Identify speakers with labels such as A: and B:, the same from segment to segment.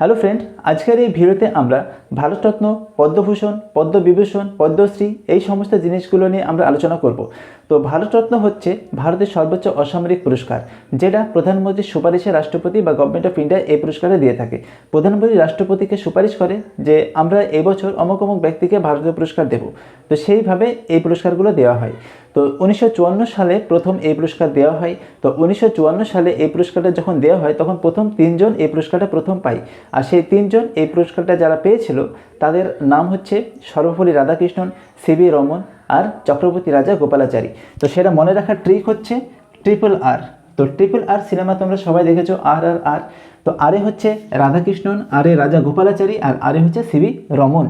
A: Hello friend আজকের এই ভিডিওতে আমরা ভারতরত্ন, পদ্মভূষণ, পদ্মবিভূষণ, পদ্মশ্রী এই সমস্ত জিনিসগুলো নিয়ে আমরা আলোচনা করব। তো ভারতরত্ন হচ্ছে ভারতের সর্বোচ্চ অসামরিক পুরস্কার, যেটা প্রধানমন্ত্রীর সুপারিশে রাষ্ট্রপতি বা গভর্নমেন্ট অফ ইন্ডিয়া এই পুরস্কারটা দিয়ে থাকে। প্রধানমন্ত্রী রাষ্ট্রপতিকে সুপারিশ করে যে আমরা এবছর অমুক অমুক ব্যক্তিকে ভারতীয় পুরস্কার দেব। তো সেইভাবে এই পুরস্কারগুলো দেওয়া হয়। তো উনিশশো চুয়ান্ন সালে প্রথম এই পুরস্কার দেওয়া হয়। তো উনিশশো চুয়ান্ন সালে এই পুরস্কারটা যখন দেওয়া হয়, তখন প্রথম তিনজন এই পুরস্কারটা প্রথম পায়। আর সেই তিনজন এই পুরস্কারটা যারা পেয়েছিল, তাদের নাম হচ্ছে সর্বপল্লী রাধাকৃষ্ণন সিবি রমন আর চক্রবর্তী রাজা গোপালাচারী। তো সেটা মনে রাখার ট্রিক হচ্ছে ট্রিপল আর তো ট্রিপল আর সিনেমা তোমরা সবাই দেখেছ আর আর আর তো আরে হচ্ছে রাধাকৃষ্ণন আরে রাজা গোপালাচারী, আর আরে হচ্ছে সিবি রমন।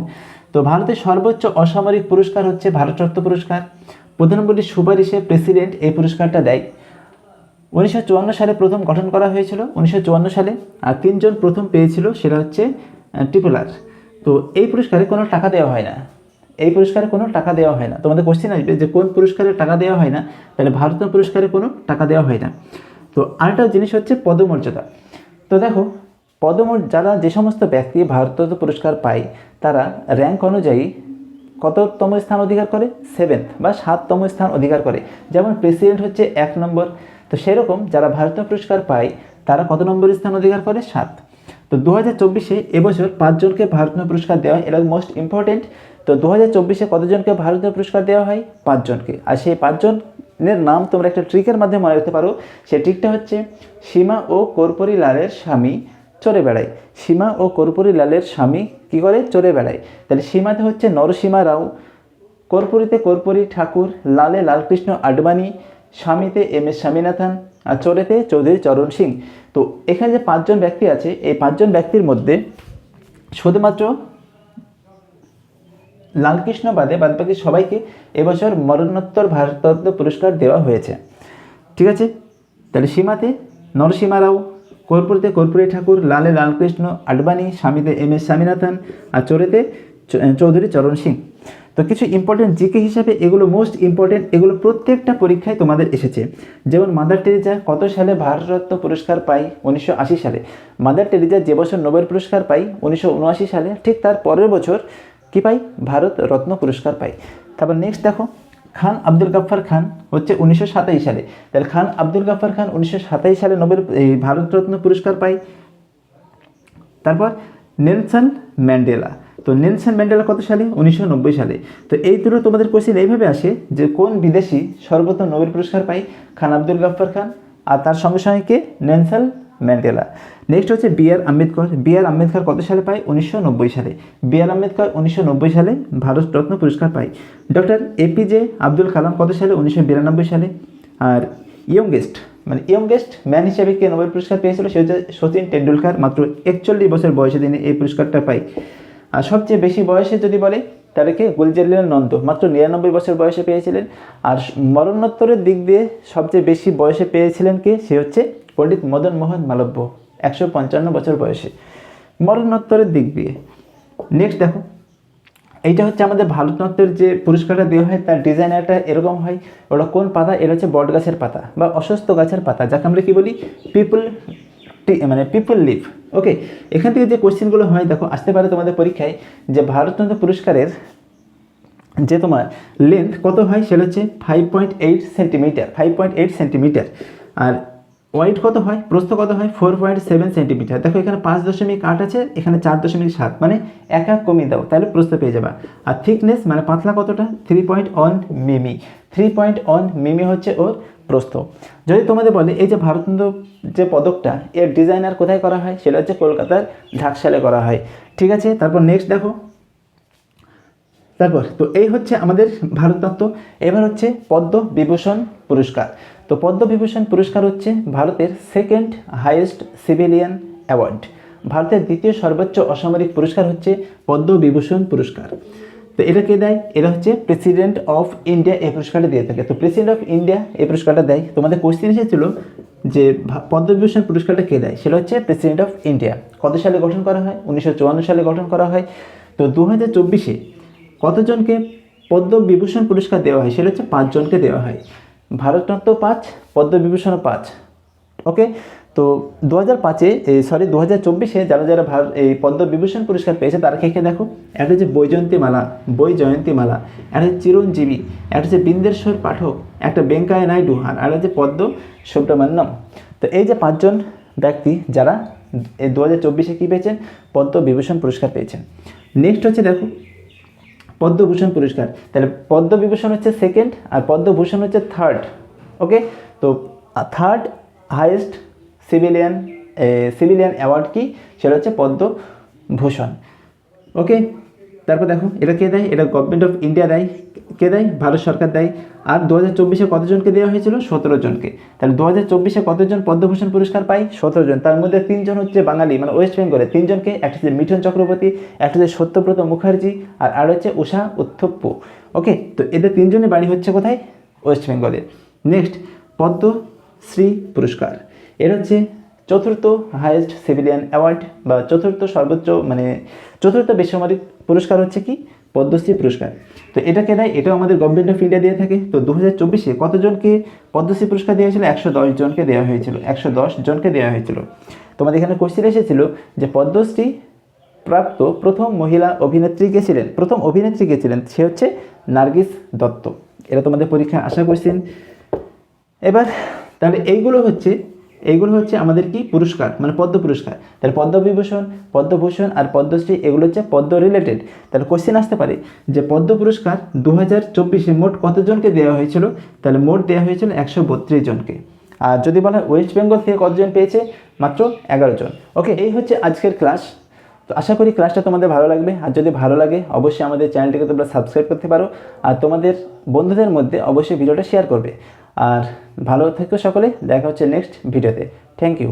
A: তো ভারতের সর্বোচ্চ অসামরিক পুরস্কার হচ্ছে ভারতরত্ন পুরস্কার। প্রধানমন্ত্রীর সুপারিশে প্রেসিডেন্ট এই পুরস্কারটা দেয়। উনিশশো চুয়ান্ন সালে প্রথম গঠন করা হয়েছিল, উনিশশো চুয়ান্ন সালে, আর তিনজন প্রথম পেয়েছিল, সেটা হচ্ছে ট্রিপল আর তো এই পুরস্কারে কোনো টাকা দেওয়া হয় না। এই পুরস্কারে কোনো টাকা দেওয়া হয় না। তোমাদের কোশ্চেন আসবে যে কোন পুরস্কারে টাকা দেওয়া হয় না, তাহলে ভারতীয় পুরস্কারে কোনো টাকা দেওয়া হয় না। তো আরেকটা জিনিস হচ্ছে পদমর্যাদা। তো দেখো পদমর যারা যে সমস্ত ব্যক্তি ভারতরত্ন পুরস্কার পায়, তারা র্যাঙ্ক অনুযায়ী কততম স্থান অধিকার করে? সেভেন্থ বা সাততম স্থান অধিকার করে। যেমন প্রেসিডেন্ট হচ্ছে এক নম্বর। তো সেরকম যারা ভারতীয় পুরস্কার পায়, তারা কত নম্বর স্থান অধিকার করে? সাত। তো দু হাজার চব্বিশে এবছর পাঁচজনকে ভারতীয় পুরস্কার দেওয়া হয় এটা মোস্ট ইম্পর্টেন্ট তো দু হাজার চব্বিশে কতজনকে ভারতীয় পুরস্কার দেওয়া হয়? পাঁচজনকে। আর সেই পাঁচজনের নাম তোমরা একটা ট্রিকের মাধ্যমে মনে রাখতে পারো। সেই ট্রিকটা হচ্ছে সীমা ও কর্পূরী লালের স্বামী চড়ে বেড়ায়। সীমা ও কর্পূরী লালের স্বামী কি করে? চড়ে বেড়ায়। তাহলে সীমাতে হচ্ছে নরসীমা রাও। কর্পূরীতে কর্পূরী ঠাকুর, লালে লালকৃষ্ণ আডবাণী, স্বামীতে এম এস স্বামীনাথন আর চোরেতে চৌধুরী চরণ সিং। তো এখানে যে পাঁচজন ব্যক্তি আছে, এই পাঁচজন ব্যক্তির মধ্যে শুধুমাত্র লালকৃষ্ণ বাদে বাদবাকি সবাইকে এবছর মরণোত্তর ভারতরত্ন পুরস্কার দেওয়া হয়েছে। ঠিক আছে? তাহলে সীমাতে নরসীমা রাও, কর্পূরীতে কর্পূরী ঠাকুর, লালে লালকৃষ্ণ, আডবাণী, স্বামীতে এম এস স্বামীনাথন, আর চোরেতে চৌধুরী চরণ সিং। তো কিছু ইম্পর্টেন্ট জিকে হিসাবে এগুলো মোস্ট ইম্পর্টেন্ট এগুলো প্রত্যেকটা পরীক্ষায় তোমাদের এসেছে। যেমন মাদার টেরিজা কত সালে ভারতরত্ন পুরস্কার পাই উনিশশো আশি সালে। মাদার টেরিজা যে বছর নোবেল পুরস্কার পাই উনিশশো উনআশি সালে। ঠিক তার পরের বছর কি পাই ভারত রত্ন পুরস্কার পাই তারপর নেক্সট দেখো, খান আব্দুল গাফফার খান হচ্ছে উনিশশো সালে। তাহলে খান আব্দুল গাফফার খান উনিশশো সালে নোবেল ভারতরত্ন পুরস্কার পায়। তারপর নেলসন ম্যান্ডেলা। তো নেলসন ম্যান্ডেলা কত সালে? উনিশশো নব্বই সালে। তো এই দুটো তোমাদের কোশ্চেন এইভাবে আসে যে কোন বিদেশি সর্বোত্তম নোবেল পুরস্কার পায় খান আব্দুল গাফফার খান আর তার সঙ্গে সঙ্গে কে? Nelson Mandela. নেক্সট হচ্ছে B R Ambedkar. B R Ambedkar কত সালে পায়? উনিশশো নব্বই সালে। বি আর আম্বেদকর উনিশশো নব্বই সালে ভারতরত্ন পুরস্কার পায়। ডক্টর এপিজে আব্দুল কালাম কত সালে? উনিশশো বিরানব্বই সালে। আর ইয়ংগেস্ট মানে ইয়ংগেস্ট ম্যান হিসেবে কে নোবেল পুরস্কার পেয়েছিল? সে হচ্ছে সচিন টেন্ডুলকার মাত্র একচল্লিশ বছর বয়সে তিনি এই পুরস্কারটা পায়। সবচেয়ে বেশি বয়সে যদি বলে, তাহলে কে? নন্দ। মাত্র নিরানব্বই বছর বয়সে পেয়েছিলেন। আর মরণোত্তরের দিক দিয়ে সবচেয়ে বেশি বয়সে পেয়েছিলেন কে? সে হচ্ছে পণ্ডিত মদন মোহন মালব্য, একশো পঞ্চান্ন বছর বয়সে। মরণোত্তরের দিক দিয়ে। নেক্সট দেখো। এইটা হচ্ছে আমাদের ভারতনাট্যের যে পুরস্কারটা দেওয়া হয়, তার ডিজাইনারটা এরকম হয়। ওটা কোন পাতা? এটা হচ্ছে বট গাছের পাতা বা অসুস্থ গাছের পাতা, যাকে আমরা কি বলি? পিপল মানে পিপল লিভ ওকে এখান থেকে যে কোশ্চেনগুলো হয়, দেখো, আসতে পারে তোমাদের পরীক্ষায়, যে ভারতনাট্য পুরস্কারের যে তোমার লেন্থ কত হয়, সেটা হচ্ছে five point eight centimetre five point eight centimetre আর ওয়াইড কত হয়? প্রস্থ কত হয়? ফোর পয়েন্ট সেভেন সেন্টিমিটার দেখো এখানে পাঁচ দশমিক আট আছে, এখানে চার দশমিক সাত মানে এক এক কমিয়ে দাও, তাহলে প্রস্থ পেয়ে যাবা। আর থিকনেস মানে পাতলা কতটা? Three point one mm. Three point one mm হচ্ছে ওর প্রস্থ। যদি তোমাদের বলে, এই যে ভারতনাট্য যে পদকটা, এর ডিজাইনার কোথায় করা হয়? সেটা হচ্ছে কলকাতার ঢাকশালে করা হয়। ঠিক আছে? তারপর নেক্সট দেখো। তারপর, তো এই হচ্ছে আমাদের ভারতনাট্য এবার হচ্ছে পদ্ম বিভূষণ পুরস্কার। তো পদ্ম বিভূষণ পুরস্কার হচ্ছে ভারতের সেকেন্ড হাইয়েস্ট সিভিলিয়ান অ্যাওয়ার্ড ভারতের দ্বিতীয় সর্বোচ্চ অসামরিক পুরস্কার হচ্ছে পদ্ম বিভূষণ পুরস্কার। তো এটা কে দেয়? এটা হচ্ছে প্রেসিডেন্ট অফ ইন্ডিয়া এই পুরস্কারটা দিয়ে থাকে। তো প্রেসিডেন্ট অফ ইন্ডিয়া এই পুরস্কারটা দেয়। তোমাদের কোশ্চেন এসেছিল যে পদ্মবিভূষণ পুরস্কারটা কে দেয়? সেটা হচ্ছে প্রেসিডেন্ট অফ ইন্ডিয়া কত সালে গঠন করা হয়? উনিশশো চুয়ান্ন সালে গঠন করা হয়। তো দু হাজার চব্বিশে কতজনকে পদ্মবিভূষণ পুরস্কার দেওয়া হয়? সেটা হচ্ছে পাঁচজনকে দেওয়া হয়। ভারতরত্ন পাঁচ পদ্মবিভূষণও পাঁচ। ওকে তো দু হাজার পাঁচে সরি দু হাজার চব্বিশে যারা যারা ভার এই পদ্মবিভূষণ পুরস্কার পেয়েছে, তারা কে দেখো? একটা হচ্ছে বৈজয়ন্তী মালা বই জয়ন্তী মালা একটা হচ্ছে চিরঞ্জীবী, একটা হচ্ছে বিন্দেশ্বর পাঠক, একটা বেঙ্কায় নাইডু আর একটা হচ্ছে পদ্ম সুব্রমণ্যম। তো এই যে পাঁচজন ব্যক্তি যারা দু হাজার চব্বিশে কী পেয়েছেন? পদ্মবিভূষণ পুরস্কার পেয়েছেন। নেক্সট হচ্ছে দেখো পদ্মভূষণ পুরস্কার। তাহলে পদ্মবিভূষণ হচ্ছে সেকেন্ড আর পদ্মভূষণ হচ্ছে থার্ড ওকে তো third highest civilian civilian award কি? সেটা হচ্ছে পদ্মভূষণ ওকে তারপর দেখো, এটা কে দেয়? এটা গভর্নমেন্ট অফ ইন্ডিয়া দেয়। কে দেয়? ভারত সরকার দেয়। আর দু হাজার চব্বিশে কতজনকে দেওয়া হয়েছিল? সতেরো জনকে তাহলে দু হাজার চব্বিশে কতজন পদ্মভূষণ পুরস্কার পায়? সতেরো জন তার মধ্যে তিনজন হচ্ছে বাঙালি মানে ওয়েস্ট বেঙ্গলে তিনজনকে, একটা হচ্ছে মিঠুন চক্রবর্তী, একটা হচ্ছে সত্যব্রত মুখার্জি, আর আর হচ্ছে উষা উত্থপ্য ওকে তো এদের তিনজনের বাড়ি হচ্ছে কোথায়? ওয়েস্ট বেঙ্গলে নেক্সট পদ্মশ্রী পুরস্কার। এর হচ্ছে চতুর্থ হায়েস্ট সিভিলিয়ান অ্যাওয়ার্ড বা চতুর্থ সর্বোচ্চ মানে চতুর্থ বেসামরিক পুরস্কার হচ্ছে কি? পদ্মশ্রী পুরস্কার। তো এটাকে দেয়, এটাও আমাদের গভর্নমেন্ট অফ ইন্ডিয়া দিয়ে থাকে। তো দু হাজার চব্বিশে কতজনকে পদ্মশ্রী পুরস্কার দেওয়া হয়েছিল? একশো দশ জনকে দেওয়া হয়েছিল। একশো দশ জনকে দেওয়া হয়েছিল। তোমাদের এখানে কোশ্চেন এসেছিল যে পদ্মশ্রী প্রাপ্ত প্রথম মহিলা অভিনেত্রী কে ছিলেন? প্রথম অভিনেত্রী কে ছিলেন? সে হচ্ছে নার্গিস দত্ত। এটা তোমাদের পরীক্ষায় আশা করছেন। এবার তাহলে এইগুলো হচ্ছে এইগুলো হচ্ছে আমাদের কি? পুরস্কার মানে পদ্ম পুরস্কার। তাহলে পদ্মবিভূষণ পদ্মভূষণ আর পদ্মশ্রী এগুলো হচ্ছে পদ্ম রিলেটেড তাহলে কোশ্চেন আসতে পারে যে পদ্ম পুরস্কার দু হাজার চব্বিশে মোট কতজনকে দেওয়া হয়েছিল? তাহলে মোট দেওয়া হয়েছিল একশো বত্রিশ জনকে। আর যদি বলা হয় ওয়েস্ট বেঙ্গল থেকে কতজন পেয়েছে? মাত্র এগারো জন। ওকে এই হচ্ছে আজকের ক্লাস তো আশা করি ক্লাসটা তোমাদের ভালো লাগবে। আর যদি ভালো লাগে, অবশ্যই আমাদের চ্যানেলটিকে তোমরা সাবস্ক্রাইব করতে পারো। আর তোমাদের বন্ধুদের মধ্যে অবশ্যই ভিডিওটা শেয়ার করবে। আর ভালো থেকো সকলে, দেখা হচ্ছে নেক্সট ভিডিওতে থ্যাংক ইউ